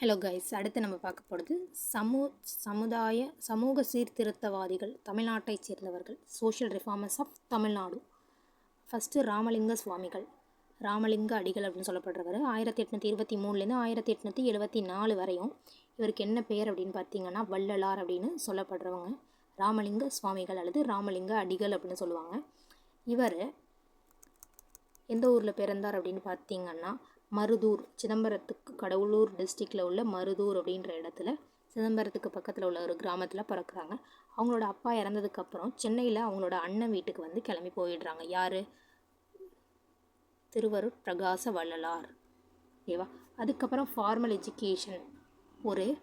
Hello guys அடுத்து நம்ம பார்க்க போகிறது சமூ சமுதாய சமூக சீர்திருத்தவாதிகள் தமிழ்நாட்டைச் சேர்ந்தவர்கள் social reformers of Tamil Nadu. First Ramalinga சுவாமிகள். ராமலிங்க அடிகள் அப்படின்னு சொல்லப்படுறவர். ஆயிரத்தி எட்நூற்றி இருபத்தி மூணுலேருந்து ஆயிரத்தி எட்நூற்றி எழுபத்தி நாலு வரையும் இவருக்கு என்ன பேர் அப்படின்னு பார்த்தீங்கன்னா வள்ளலார் அப்படின்னு சொல்லப்படுறவங்க. ராமலிங்க சுவாமிகள் அல்லது ராமலிங்க அடிகள் அப்படின்னு சொல்லுவாங்க. இவர் எந்த ஊரில் பிறந்தார் அப்படின்னு பார்த்தீங்கன்னா மருதூர் சிதம்பரத்துக்கு கடவுளூர் டிஸ்ட்ரிக்டில் உள்ள மருதூர் அப்படின்ற இடத்துல சிதம்பரத்துக்கு பக்கத்தில் உள்ள ஒரு கிராமத்தில் பிறக்கிறாங்க. அவங்களோட அப்பா இறந்ததுக்கப்புறம் சென்னையில் அவங்களோட அண்ணன் வீட்டுக்கு வந்து கிளம்பி போயிடுறாங்க. யார்? திருவருட் பிரகாச வள்ளலார். ஓகேவா? அதுக்கப்புறம் ஃபார்மல் எஜுகேஷன் ஒரு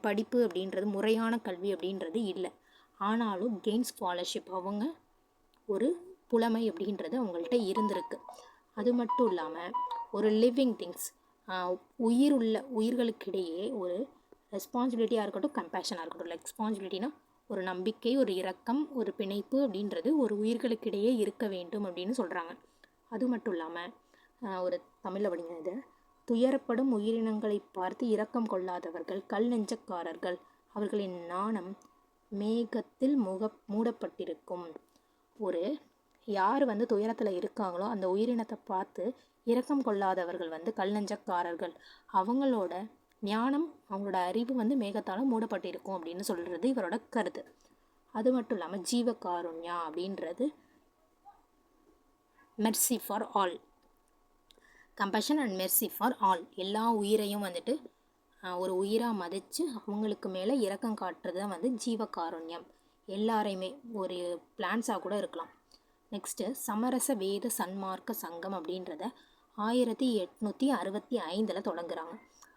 படிப்பு அப்படின்றது முறையான கல்வி அப்படின்றது இல்லை. ஆனாலும் கெயின் ஸ்காலர்ஷிப் அவங்க ஒரு புலமை அப்படின்றது அவங்கள்ட்ட இருந்திருக்கு. அது மட்டும் இல்லாமல் ஒரு லிவிங் திங்ஸ் உயிர் உள்ள உயிர்களுக்கிடையே ஒரு ரெஸ்பான்சிபிலிட்டியாக இருக்கட்டும் கம்பேஷனாக இருக்கட்டும். ரெஸ்பான்சிபிலிட்டினா ஒரு நம்பிக்கை ஒரு இரக்கம் ஒரு பிணைப்பு அப்படின்றது ஒரு உயிர்களுக்கிடையே இருக்க வேண்டும் அப்படின்னு சொல்கிறாங்க அது மட்டும் இல்லாமல் ஒரு தமிழில் அப்படிங்கிறது துயரப்படும் உயிரினங்களை பார்த்து இரக்கம் கொள்ளாதவர்கள் கல் நெஞ்சக்காரர்கள் அவர்களின் நாணம் மேகத்தில் முக மூடப்பட்டிருக்கும். ஒரு யார் வந்து துயரத்தில் இருக்காங்களோ அந்த உயிரினத்தை பார்த்து இரக்கம் கொள்ளாதவர்கள் வந்து கல் நெஞ்சக்காரர்கள் அவங்களோட ஞானம் அவங்களோட அறிவு வந்து மேகத்தால் மூடப்பட்டிருக்கும் அப்படின்னு சொல்கிறது இவரோட கருத்து. அது மட்டும் இல்லாமல் ஜீவகாருண்யா அப்படின்றது mercy for all compassion and mercy for all எல்லா உயிரையும் வந்துட்டு ஒரு உயிராக மதித்து அவங்களுக்கு மேலே இரக்கம் காட்டுறது தான் வந்து ஜீவகாருண்யம் எல்லாரையுமே ஒரு பிளான்ஸாக கூட இருக்கலாம். நெக்ஸ்ட்டு சமரச வேத சன்மார்க்க சங்கம் அப்படின்றத ஆயிரத்தி எட்நூற்றி அறுபத்தி ஐந்தில் தொடங்குறாங்க.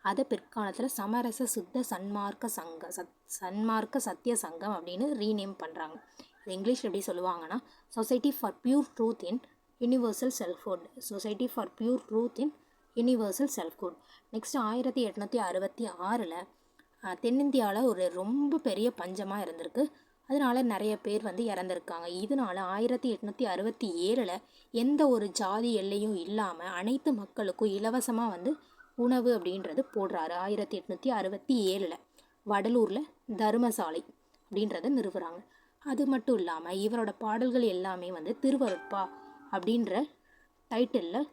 அதை பிற்காலத்தில் சமரச சுத்த சன்மார்க்க சங்க சத் சன்மார்க்க சத்திய சங்கம் அப்படின்னு ரீநேம் பண்ணுறாங்க இது இங்கிலீஷில் எப்படி சொல்லுவாங்கன்னா society for pure truth in universal selfhood society for pure truth in universal selfhood next ஆயிரத்தி எட்நூற்றி அறுபத்தி ஆறில் தென்னிந்தியாவில் ஒரு ரொம்ப பெரிய பஞ்சமாக இருந்திருக்கு. அதனால நிறைய பேர் வந்து இறந்துருக்காங்க. இதனால ஆயிரத்தி எட்நூற்றி அறுபத்தி ஏழில் எந்த ஒரு ஜாதி எல்லையும் இல்லாமல் அனைத்து மக்களுக்கும் இலவசமாக வந்து உணவு அப்படின்றது போடுறாரு. ஆயிரத்தி எட்நூற்றி அறுபத்தி ஏழில் வடலூரில் தர்மசாலை அப்படின்றத நிறுவுறாங்க. அது மட்டும் இல்லாமல் இவரோட பாடல்கள் எல்லாமே வந்து திருவருட்பா அப்படின்ற டைட்டிலில்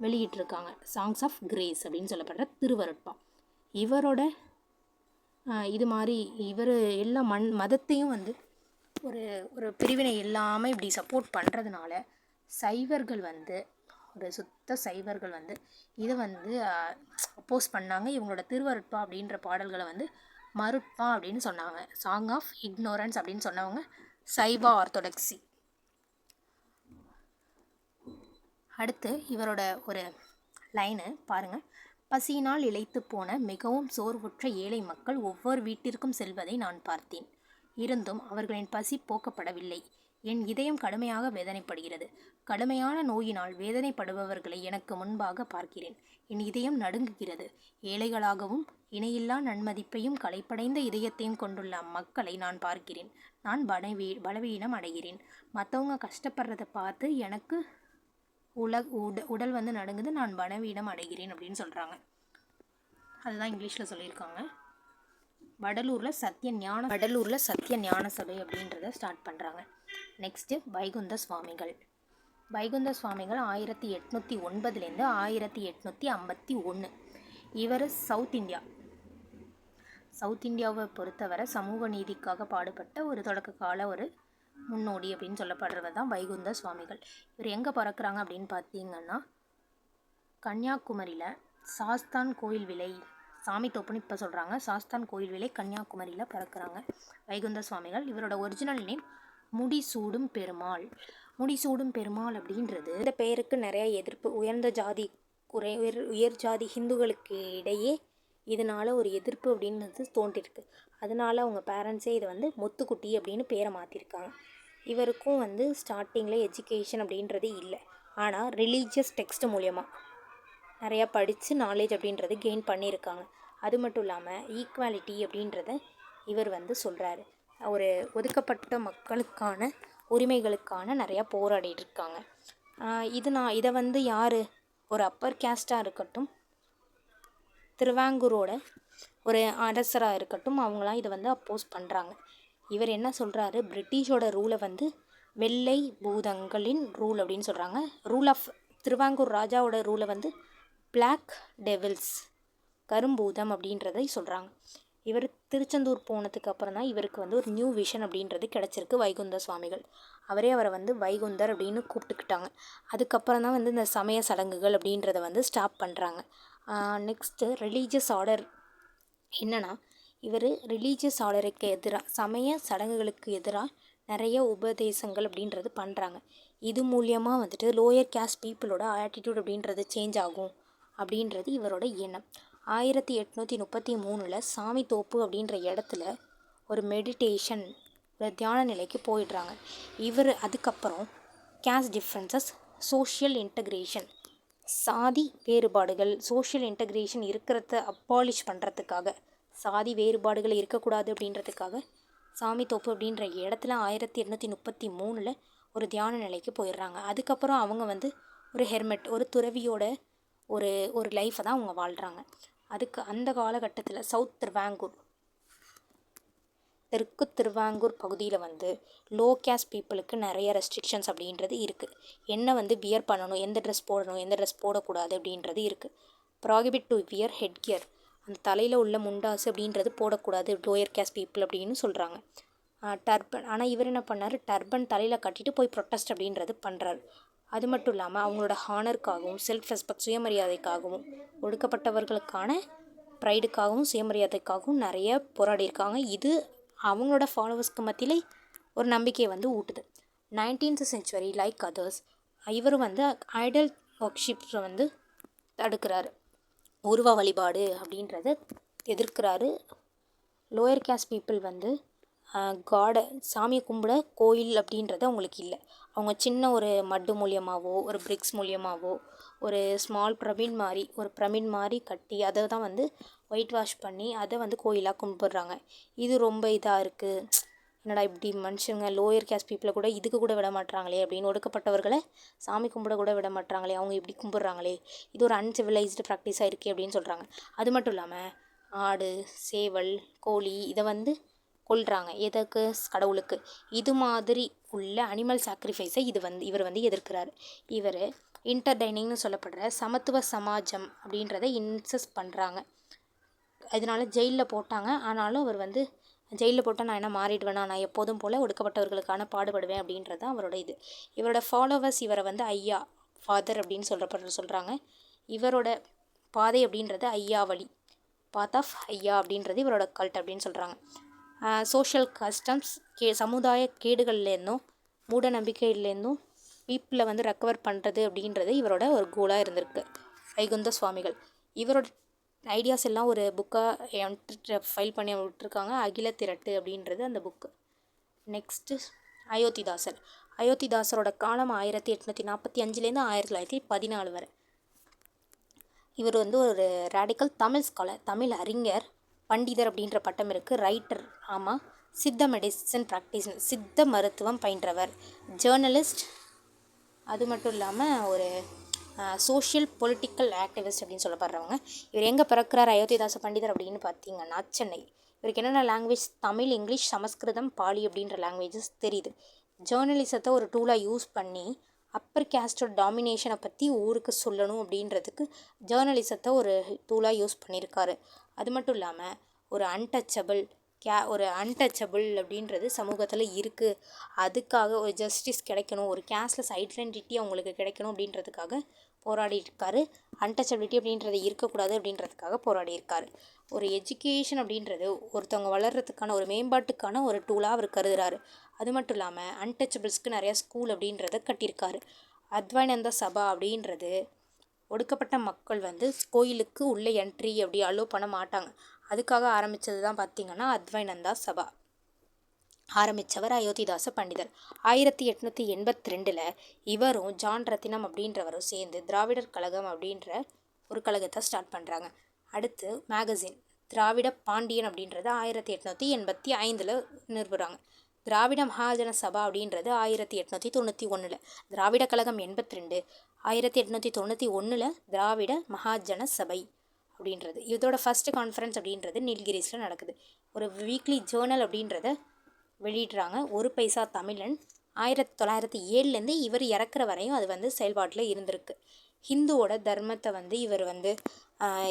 வெளியிட்டிருக்காங்க. சாங்ஸ் ஆஃப் கிரேஸ் அப்படின்னு சொல்லப்படுற திருவருட்பா. இவரோட இது மாதிரி இவர் எல்லா மண் மதத்தையும் வந்து ஒரு ஒரு பிரிவினை இல்லாமல் இப்படி சப்போர்ட் பண்ணுறதுனால சைவர்கள் வந்து ஒரு சுத்த சைவர்கள் வந்து இதை வந்து அப்போஸ் பண்ணாங்க. இவங்களோட திருவருட்பா அப்படின்ற பாடல்களை வந்து மருட்பா அப்படின்னு சொன்னாங்க. சாங் ஆஃப் இக்னோரன்ஸ் அப்படின்னு சொன்னவங்க சைவா ஆர்த்தோடக்ஸி அடுத்து இவரோட ஒரு லைனு பாருங்கள் பசியினால் இழைத்து போன மிகவும் சோர்வுற்ற ஏழை மக்கள் ஒவ்வொரு வீட்டிற்கும் செல்வதை நான் பார்த்தேன். இருந்தும் அவர்களின் பசி போக்கப்படவில்லை. என் இதயம் கடுமையாக வேதனைப்படுகிறது. கடுமையான நோயினால் வேதனைப்படுபவர்களை எனக்கு முன்பாக பார்க்கிறேன். என் இதயம் நடுங்குகிறது. ஏழைகளாகவும் இணையில்லா நன்மதிப்பையும் களைப்படைந்த இதயத்தையும் கொண்டுள்ள அம்மக்களை நான் பார்க்கிறேன். நான் பலவீ பலவீனம் அடைகிறேன். மற்றவங்க கஷ்டப்படுறத பார்த்து எனக்கு உலக உட உடல் வந்து நடுங்குது நான் வனவீடம் அடைகிறேன் அப்படின்னு சொல்கிறாங்க அதுதான் இங்கிலீஷில் சொல்லியிருக்காங்க. வடலூரில் சத்திய ஞான வடலூரில் சத்திய ஞான சபை அப்படின்றத ஸ்டார்ட் பண்ணுறாங்க நெக்ஸ்ட்டு வைகுந்த சுவாமிகள். வைகுந்த சுவாமிகள் ஆயிரத்தி எட்நூற்றி ஒன்பதுலேருந்து ஆயிரத்தி எட்நூற்றி ஐம்பத்தி ஒன்று இவர் சவுத் இந்தியா. சவுத் இந்தியாவை பொறுத்தவரை சமூக நீதிக்காக பாடுபட்ட ஒரு தொடக்க கால ஒரு முன்னோடி அப்படின்னு சொல்லப்படுறவர் தான் வைகுந்த சுவாமிகள். இவர் எங்கே பிறக்கிறாங்க அப்படின்னு பார்த்தீங்கன்னா கன்னியாகுமரியில் சாஸ்தான் கோயில் விலை சாமி தோப்புன்னு இப்போ சொல்கிறாங்க சாஸ்தான் கோயில் விலை கன்னியாகுமரியில் பிறக்கிறாங்க வைகுந்த சுவாமிகள். இவரோட ஒரிஜினல் நேம் முடிசூடும் பெருமாள். முடிசூடும் பெருமாள் அப்படின்றது இந்த பெயருக்கு நிறைய எதிர்ப்பு. உயர்ந்த ஜாதி குறை உயர் உயர் ஜாதி ஹிந்துக்களுக்கு இடையே இதனால் ஒரு எதிர்ப்பு அப்படின்றது தோன்றிருக்கு. அதனால் அவங்க பேரண்ட்ஸே இதை வந்து முத்துக்குட்டி அப்படின்னு பேரை மாற்றிருக்காங்க இவருக்கும் வந்து ஸ்டார்டிங்கில் எஜுகேஷன் அப்படின்றது இல்லை. ஆனால் ரிலீஜியஸ் டெக்ஸ்ட் மூலயமா. நிறையா படித்து நாலேஜ் அப்படின்றது கெயின் பண்ணியிருக்காங்க. அது மட்டும் இல்லாமல் ஈக்குவாலிட்டி அப்படின்றத இவர் வந்து சொல்கிறாரு ஒரு ஒதுக்கப்பட்ட மக்களுக்கான உரிமைகளுக்கான நிறையா போராடிட்டு இருக்காங்க இது நான் இதை வந்து யார்? ஒரு அப்பர் கேஸ்ட்டாக இருக்கட்டும் திருவாங்கூரோட ஒரு அரசராக இருக்கட்டும் அவங்களாம் இதை வந்து அப்போஸ் பண்ணுறாங்க இவர் என்ன சொல்கிறாரு பிரிட்டிஷோட ரூலை வந்து வெள்ளை பூதங்களின் ரூல் அப்படின்னு சொல்கிறாங்க ரூல் ஆஃப் திருவாங்கூர் ராஜாவோட ரூலை வந்து பிளாக் டெவில்ஸ் கரும்பூதம் அப்படின்றதை சொல்கிறாங்க இவர் திருச்செந்தூர் போனதுக்கு அப்புறம் தான் இவருக்கு வந்து ஒரு நியூ விஷன் அப்படின்றது கிடச்சிருக்கு வைகுந்த சுவாமிகள். அவரே அவரை வந்து வைகுந்தர் அப்படின்னு கூப்பிட்டுக்கிட்டாங்க. அதுக்கப்புறம் தான் வந்து இந்த சமய சடங்குகள் அப்படின்றத வந்து ஸ்டாப் பண்ணுறாங்க நெக்ஸ்ட்டு ரிலீஜியஸ் ஆர்டர் என்னென்னா இவர் ரிலீஜியஸ் ஆர்டருக்கு எதிராக சமய சடங்குகளுக்கு எதிராக நிறைய உபதேசங்கள் அப்படின்றது பண்ணுறாங்க இது மூலியமாக வந்துட்டு லோயர் கேஸ்ட் பீப்புளோட ஆட்டிடியூட் அப்படின்றது சேஞ்ச் ஆகும் அப்படின்றது இவரோட எண்ணம். ஆயிரத்தி எட்நூற்றி முப்பத்தி மூணில் சாமி தோப்பு அப்படின்ற இடத்துல ஒரு மெடிடேஷன் ஒரு தியான நிலைக்கு போயிடுறாங்க. இவர் அதுக்கப்புறம் கேஸ்ட் டிஃப்ரென்சஸ் சோஷியல் இன்டகிரேஷன் சாதி வேறுபாடுகள் சோஷியல் இன்டகிரேஷன் இருக்கிறத அப்பாலிஷ் பண்ணுறதுக்காக சாதி வேறுபாடுகள் இருக்கக்கூடாது அப்படின்றதுக்காக சாமி தோப்பு அப்படின்ற இடத்துல ஆயிரத்தி எட்நூற்றி முப்பத்தி மூணில் ஒரு தியான நிலைக்கு போயிடுறாங்க. அதுக்கப்புறம் அவங்க வந்து ஒரு ஹெர்மெட் ஒரு துறவியோட ஒரு ஒரு லைஃப்பை தான் அவங்க வாழ்கிறாங்க அதுக்கு அந்த காலகட்டத்தில் சவுத் திருவாங்கூர் தெற்கு திருவாங்கூர் பகுதியில் வந்து லோ கேஸ்ட் பீப்புளுக்கு நிறைய ரெஸ்ட்ரிக்ஷன்ஸ் அப்படின்றது இருக்குது என்ன வந்து வியர் பண்ணணும் எந்த ட்ரெஸ் போடணும் எந்த ட்ரெஸ் போடக்கூடாது அப்படின்றது இருக்குது prohibit to wear head gear அந்த தலையில் உள்ள முண்டாசு அப்படின்றது போடக்கூடாது லோயர் கேஸ்ட் பீப்புள் அப்படின்னு சொல்கிறாங்க டர்பன் ஆனால் இவர் என்ன பண்ணார்? டர்பன் தலையில் கட்டிட்டு போய் ப்ரொட்டஸ்ட் அப்படின்றது பண்ணுறாரு அது மட்டும் இல்லாமல் அவங்களோட ஹானருக்காகவும் செல்ஃப் ரெஸ்பெக்ட் சுயமரியாதைக்காகவும் ஒடுக்கப்பட்டவர்களுக்கான ப்ரைடுக்காகவும் சுயமரியாதைக்காகவும் நிறைய போராடியிருக்காங்க இது அவங்களோட ஃபாலோவர்ஸ்க்கு மத்தியில் ஒரு நம்பிக்கையை வந்து ஊட்டுது. நைன்டீன்த் செஞ்சுவரி லைக் அதர்ஸ் இவர் வந்து ஐடல் ஒர்க்ஷிப்ஸை வந்து தடுக்கிறாரு. உருவ வழிபாடு அப்படின்றத எதிர்க்கிறாரு. லோயர் கேஸ்ட் பீப்புள் வந்து காடை சாமியை கும்பிட கோயில் அப்படின்றது அவங்களுக்கு இல்லை. அவங்க சின்ன ஒரு மட்டு மூலியமாகவோ ஒரு பிரிக்ஸ் மூலியமாகவோ ஒரு ஸ்மால் பிரமிட் மாதிரி ஒரு பிரமிட் மாதிரி கட்டி அதை தான் வந்து ஒயிட் வாஷ் பண்ணி அதை வந்து கோயிலாக கும்பிட்றாங்க. இது ரொம்ப இதாக இருக்குது என்னடா இப்படி மனுஷங்க லோயர் கேஸ்ட் பீப்புளை கூட இதுக்கு கூட விட மாட்டாங்களே அப்படின்னு ஒடுக்கப்பட்டவர்களை சாமி கும்பிட கூட விட மாட்டாங்களே அவங்க இப்படி கும்பிட்றாங்களே இது ஒரு அன்சிவிலைஸ்டு ப்ராக்டிஸாக இருக்குது அப்படின்னு சொல்கிறாங்க அது மட்டும் இல்லாமல் ஆடு சேவல் கோழி இதை வந்து கொள்கிறாங்க எதற்கு? கடவுளுக்கு. இது மாதிரி உள்ள அனிமல் சாக்ரிஃபைஸை இது வந்து இவர் வந்து எதிர்க்கிறார். இவர் இன்டர்டைனிங்னு சொல்லப்படுற சமத்துவ சமாஜம் அப்படின்றத இன்சஸ் பண்ணுறாங்க இதனால் ஜெயிலில் போட்டாங்க. ஆனாலும் அவர் வந்து ஜெயிலில் போட்டால் நான் என்ன மாறிடுவேனா? நான் எப்போதும் போல் ஒடுக்கப்பட்டவர்களுக்கான பாடுபடுவேன் அப்படின்றது தான் அவரோட இது. இவரோட ஃபாலோவர்ஸ் இவரை வந்து ஐயா ஃபாதர் அப்படின்னு சொல்கிறப்ப சொல்கிறாங்க இவரோட பாதை அப்படின்றது ஐயா வழி. பாத் ஆஃப் ஐயா அப்படின்றது இவரோட கல்ட் அப்படின்னு சொல்கிறாங்க சோஷியல் கஸ்டம்ஸ் கே சமுதாய கேடுகள்லேருந்தும் மூட நம்பிக்கையிலேருந்தும் பீப்புளை வந்து ரெக்கவர் பண்ணுறது அப்படின்றது இவரோட ஒரு கோலாக இருந்திருக்கு. வைகுந்த சுவாமிகள். இவரோட ஐடியாஸ் எல்லாம் ஒரு புக்காக ஃபைல் பண்ணி விட்டுருக்காங்க. அகில திரட்டு அப்படின்றது அந்த புக்கு நெக்ஸ்ட்டு அயோத்திதாசர் அயோத்திதாசரோட காலம் ஆயிரத்தி எட்நூற்றி நாற்பத்தி அஞ்சுலேருந்து ஆயிரத்தி தொள்ளாயிரத்தி பதினாலு வரை. இவர் வந்து ஒரு ரேடிக்கல் தமிழ் ஸ்காலர் தமிழ் அறிஞர் பண்டிதர் அப்படின்ற பட்டம் இருக்குது ரைட்டர் ஆமாம் சித்த மெடிசன் ப்ராக்டிஸ் சித்த மருத்துவம் பயின்றவர். ஜேர்னலிஸ்ட் அது மட்டும் இல்லாமல் ஒரு சோஷியல் பொலிட்டிக்கல் ஆக்டிவிஸ்ட் அப்படின்னு சொல்லப்படுறவங்க. இவர் எங்கே பிறக்கிறார்? அயோத்திதாச பண்டிதர் அப்படின்னு பார்த்தீங்கன்னா சென்னை. இவருக்கு என்னென்ன லாங்குவேஜ் தமிழ் இங்கிலீஷ் சமஸ்கிருதம் பாலி அப்படின்ற லாங்குவேஜஸ் தெரியுது. ஜேர்னலிசத்தை ஒரு டூலாக யூஸ் பண்ணி அப்பர் கேஸ்டோட டாமினேஷனை பற்றி ஊருக்கு சொல்லணும் அப்படின்றதுக்கு ஜேர்னலிசத்தை ஒரு டூலாக யூஸ் பண்ணியிருக்காரு. அது மட்டும் இல்லாமல் ஒரு அன்டச்சபிள் கே ஒரு அன்டச்சபிள் அப்படின்றது சமூகத்தில் இருக்குது அதுக்காக ஒரு ஜஸ்டிஸ் கிடைக்கணும் ஒரு கேஷ்லெஸ் ஐடென்டிட்டி அவங்களுக்கு கிடைக்கணும் அப்படின்றதுக்காக போராடி இருக்காரு அன்டச்சபிலிட்டி அப்படின்றது இருக்கக்கூடாது அப்படின்றதுக்காக போராடி இருக்காரு ஒரு எஜுகேஷன் அப்படின்றது ஒருத்தவங்க வளர்கிறதுக்கான ஒரு மேம்பாட்டுக்கான ஒரு டூலாக அவர் கருதுறாரு. அது மட்டும் இல்லாமல் அன்டச்சபிள்ஸ்க்கு நிறையா ஸ்கூல் அப்படின்றத கட்டியிருக்காரு. அத்வைனந்த சபா அப்படின்றது ஒடுக்கப்பட்ட மக்கள் வந்து கோயிலுக்கு உள்ளே என்ட்ரி அப்படி அலோவ் பண்ண மாட்டாங்க. அதுக்காக ஆரம்பித்தது தான் பார்த்திங்கன்னா அத்வைனந்தா சபா. ஆரம்பித்தவர் அயோத்திதாச பண்டிதர். ஆயிரத்தி எட்நூற்றி எண்பத்தி ரெண்டில் இவரும் ஜான் ரத்தினம் அப்படின்றவரும் சேர்ந்து திராவிடர் கழகம் அப்படின்ற ஒரு கழகத்தை ஸ்டார்ட் பண்ணுறாங்க அடுத்து மேகசின் திராவிட பாண்டியன் அப்படின்றது ஆயிரத்தி எட்நூற்றி எண்பத்தி ஐந்தில் நிறுவுறாங்க. திராவிட மகாஜன சபா அப்படின்றது ஆயிரத்தி எட்நூற்றி தொண்ணூற்றி ஒன்றில் திராவிட கழகம் எண்பத்தி ரெண்டு ஆயிரத்தி எட்நூற்றி தொண்ணூற்றி ஒன்றில் திராவிட மகாஜன சபை. அப்படின்றது. இதோட ஃபஸ்ட்டு கான்ஃபரன்ஸ் அப்படின்றது நீல்கிரிஸில் நடக்குது. ஒரு வீக்லி ஜேர்னல் அப்படின்றத வெளியிடுறாங்க. ஒரு பைசா தமிழன். ஆயிரத்தி தொள்ளாயிரத்தி ஏழுலேருந்து இவர் இறக்குற வரையும் அது வந்து செயல்பாட்டில் இருந்திருக்கு. ஹிந்துவோட தர்மத்தை வந்து இவர் வந்து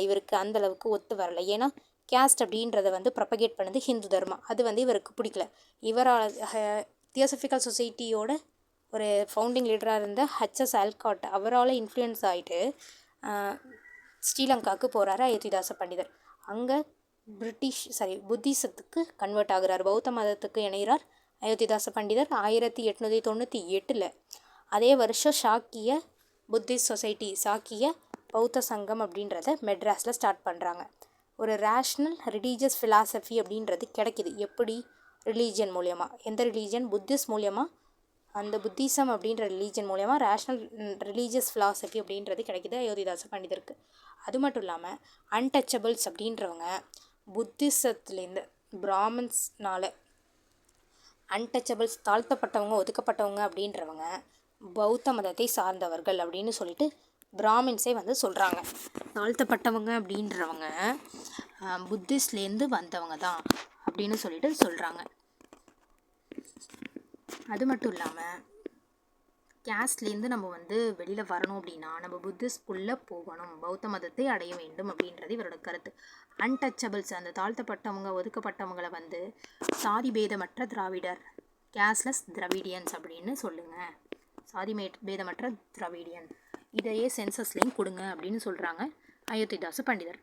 இவருக்கு அந்தளவுக்கு ஒத்து வரல. ஏன்னா கேஸ்ட் அப்படின்றத வந்து ப்ரப்பகேட் பண்ணது ஹிந்து தர்மம். அது வந்து இவருக்கு பிடிக்கல. இவரால் தியோசபிக்கல் சொசைட்டியோட ஒரு ஃபவுண்டிங் லீடராக இருந்த ஹச்எஸ் ஆல்காட் அவரால் இன்ஃப்ளூயன்ஸ் ஆகிட்டு ஸ்ரீலங்காவுக்கு போகிறாரு அயோத்திதாச பண்டிதர். அங்கே பிரிட்டிஷ் சாரி புத்திசத்துக்கு கன்வெர்ட் ஆகிறார். பௌத்த மதத்துக்கு இணைகிறார் அயோத்திதாச பண்டிதர் ஆயிரத்தி எட்நூற்றி தொண்ணூற்றி எட்டில். அதே வருஷம் சாக்கிய புத்திஸ்ட் சொசைட்டி சாக்கிய பௌத்த சங்கம் அப்படின்றத மெட்ராஸில் ஸ்டார்ட் பண்ணுறாங்க ஒரு ரேஷ்னல் ரிலீஜியஸ் ஃபிலாசபி அப்படின்றது கிடைக்கிது. எப்படி? ரிலீஜியன் மூலயமா. எந்த ரிலீஜியன் புத்திஸ்ட் மூலியமாக அந்த புத்திசம் அப்படின்ற ரிலீஜன் மூலயமா ரேஷ்னல் ரிலீஜியஸ் ஃபிலாசபி அப்படின்றது கிடைக்கிது அயோத்திதாச பண்டிதருக்கு. அது மட்டும் இல்லாமல் அன்டச்சபிள்ஸ் அப்படின்றவங்க புத்திசத்துலேருந்து பிராமின்ஸ்னால அன்டச்சபிள்ஸ் தாழ்த்தப்பட்டவங்க ஒதுக்கப்பட்டவங்க அப்படின்றவங்க பௌத்த மதத்தை சார்ந்தவர்கள் அப்படின்னு சொல்லிட்டு பிராமின்ஸே வந்து சொல்கிறாங்க தாழ்த்தப்பட்டவங்க அப்படின்றவங்க புத்திஸ்ட்லேருந்து வந்தவங்க தான் அப்படின்னு சொல்லிட்டு சொல்கிறாங்க அது மட்டும் இல்லாமல் கேஸ்ட்லேருந்து நம்ம வந்து வெளியில் வரணும் அப்படின்னா நம்ம புத்திஸ்ட்குள்ளே போகணும். பௌத்த மதத்தை அடைய வேண்டும் அப்படின்றது இவரோட கருத்து. அன்டச்சபிள்ஸ் அந்த தாழ்த்தப்பட்டவங்க ஒதுக்கப்பட்டவங்களை வந்து சாதி பேதமற்ற திராவிடர் கேஸ்லெஸ் திராவிடியன்ஸ் அப்படின்னு சொல்லுங்கள் சாதி மே பேதமற்ற திராவிடியன். இதையே சென்சஸ்லேயும் கொடுங்க அப்படின்னு சொல்கிறாங்க அயோத்திதாச பண்டிதர்.